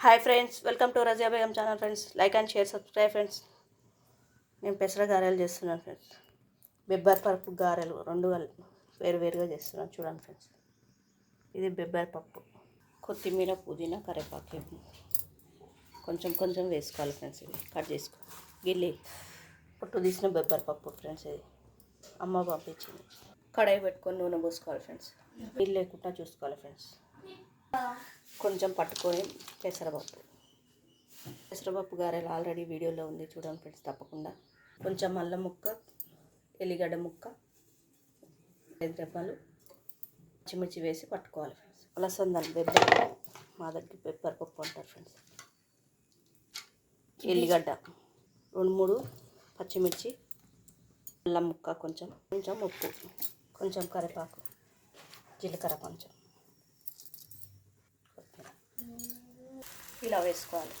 Hi friends welcome to Raziya Begum channel friends like and share subscribe friends నేను పెసర గారెలు చేస్తున్నాను friends బెబ్బర్ పప్పు గారెలు రెండు కలిపి వేరు వేరుగా చేస్తున్నాను చూడండి ఫ్రెండ్స్ ఇది బెబ్బర్ పప్పు. కొత్తిమీర పుదీనా కరివేపాకు కొంచెం కొంచెం వేసుకోవాలి ఫ్రెండ్స్ ఇది. కట్ చేసుకో. గిల్లి. పొట్టు తీసిన బెబ్బర్ పప్పు ఫ్రెండ్స్ ఇది. అమ్మ పంపించింది. కడాయి పెట్టుకొని నూనె పోసుకోవాలి ఫ్రెండ్స్ నీళ్ళు లేకుండా చూసుకోవాలి ఫ్రెండ్స్ కొంచెం పట్టుకొని పెసరపప్పు. పెసరపప్పు గారెలు ఆల్రెడీ వీడియోలో ఉంది చూడండి ఫ్రెండ్స్ తప్పకుండా. కొంచెం అల్లం ముక్క ఎల్లిగడ్డ ముక్క రెప్పలు పచ్చిమిర్చి వేసి పట్టుకోవాలి ఫ్రెండ్స్. అలసందని బెబ్బర్ మా దగ్గర పెప్పర్ పప్పు అంటారు ఫ్రెండ్స్. ఎల్లిగడ్డ రెండు మూడు పచ్చిమిర్చి అల్లం ముక్క కొంచెం కొంచెం ఉప్పు కొంచెం కరివేపాకు జీలకర్ర కొంచెం. ఇలా వేసుకోవాలి.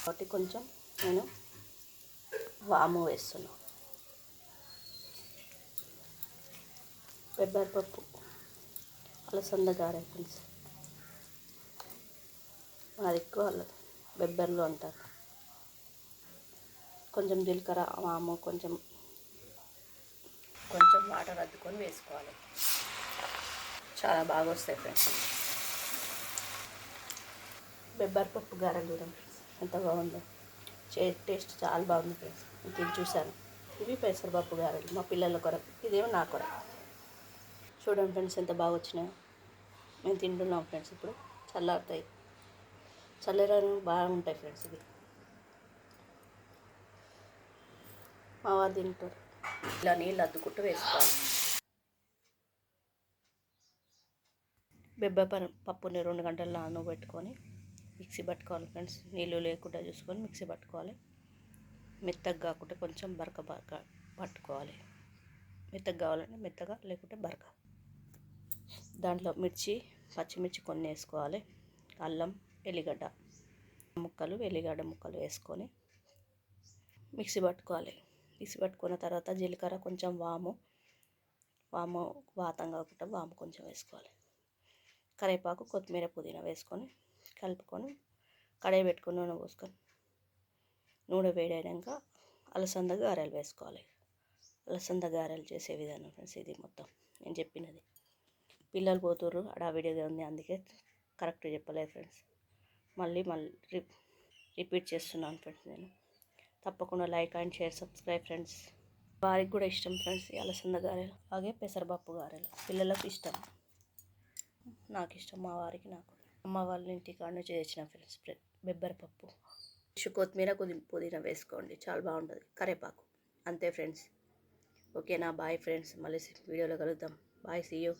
కాబట్టి కొంచెం నేను వాము వేస్తున్నాను పెబ్బరి పప్పు అలసంద గారె పులుసు. అది ఎక్కువ బెబ్బర్లు అంటారు. కొంచెం జీలకర్ర వాము కొంచెం కొంచెం వాటర్ అద్దుకొని వేసుకోవాలి. చాలా బాగా వస్తాయి ఫ్రెండ్స్. బెబ్బర్ పప్పు గారెలు చూడండి ఫ్రెండ్స్. ఎంత బాగుందో. చే టేస్ట్ చాలా బాగుంది ఫ్రెండ్స్. ఇది చూశాను. ఇవి పెసరపప్పు గారెలు మా పిల్లల కొరకు ఇదేమో నా కొరకు చూడండి ఫ్రెండ్స్ ఎంత బాగా వచ్చినాయో. మేము తింటున్నాం ఫ్రెండ్స్ ఇప్పుడు. చల్లారుతాయి. చల్లరాని బాగుంటాయి ఫ్రెండ్స్ ఇవి. మా వారు తింటారు. ఇలా నీళ్ళు అద్దుకుంటూ వేసుకోవాలి. బెబ్బ పప్పుని రెండు గంటలు నానబెట్టుకొని మిక్సీ పట్టుకోవాలి ఫ్రెండ్స్. నీళ్ళు లేకుండా చూసుకొని మిక్సీ పట్టుకోవాలి. మెత్తగా కాకుండా కొంచెం బరక బరక పట్టుకోవాలి. మెత్తగా కావాలంటే మెత్తగా లేకుంటే బరక. దాంట్లో మిర్చి పచ్చిమిర్చి కొన్ని వేసుకోవాలి. అల్లం ఎల్లిగడ్డ ముక్కలు ఎల్లిగడ్డ ముక్కలు వేసుకొని మిక్సీ పట్టుకోవాలి. మిక్సీ పట్టుకున్న తర్వాత జీలకర్ర కొంచెం వాము వాము వాతం కాకుండా వాము కొంచెం వేసుకోవాలి. కరివేపాకు కొత్తిమీర పుదీనా వేసుకొని కలుపుకొని కడాయి పెట్టుకొని నూనె పోసుకొని నూనె వేడైనాక అలసంద గారెలు వేసుకోవాలి. అలసంద గారెలు చేసే విధానం ఫ్రెండ్స్ ఇది మొత్తం నేను చెప్పినది. పిల్లలు పోతుర్రు అడావిడిగా ఉంది అందుకే కరెక్ట్ చెప్పలేదు ఫ్రెండ్స్. మళ్ళీ మళ్ళీ రిప్ రిపీట్ చేస్తున్నాను ఫ్రెండ్స్ నేను. తప్పకుండా like and share subscribe friends. వారికి కూడా ఇష్టం ఫ్రెండ్స్ అలసంద గారెలు. అలాగే పెసరపప్పు గారెలు. పిల్లలకు ఇష్టం. నాకు ఇష్టం మా వారికి నాకు. అమ్మ వాళ్ళ ఇంటి కాడ నుంచి తెచ్చిన ఫ్రెండ్స్ బెబ్బరి పప్పు. కొత్తిమీర కొద్ది పుదీనా వేసుకోండి చాలా బాగుంటుంది. కరేపాకు. అంతే ఫ్రెండ్స్. ఓకేనా? Bye friends. మళ్ళీ వీడియోలో కలుద్దాం. Bye see you.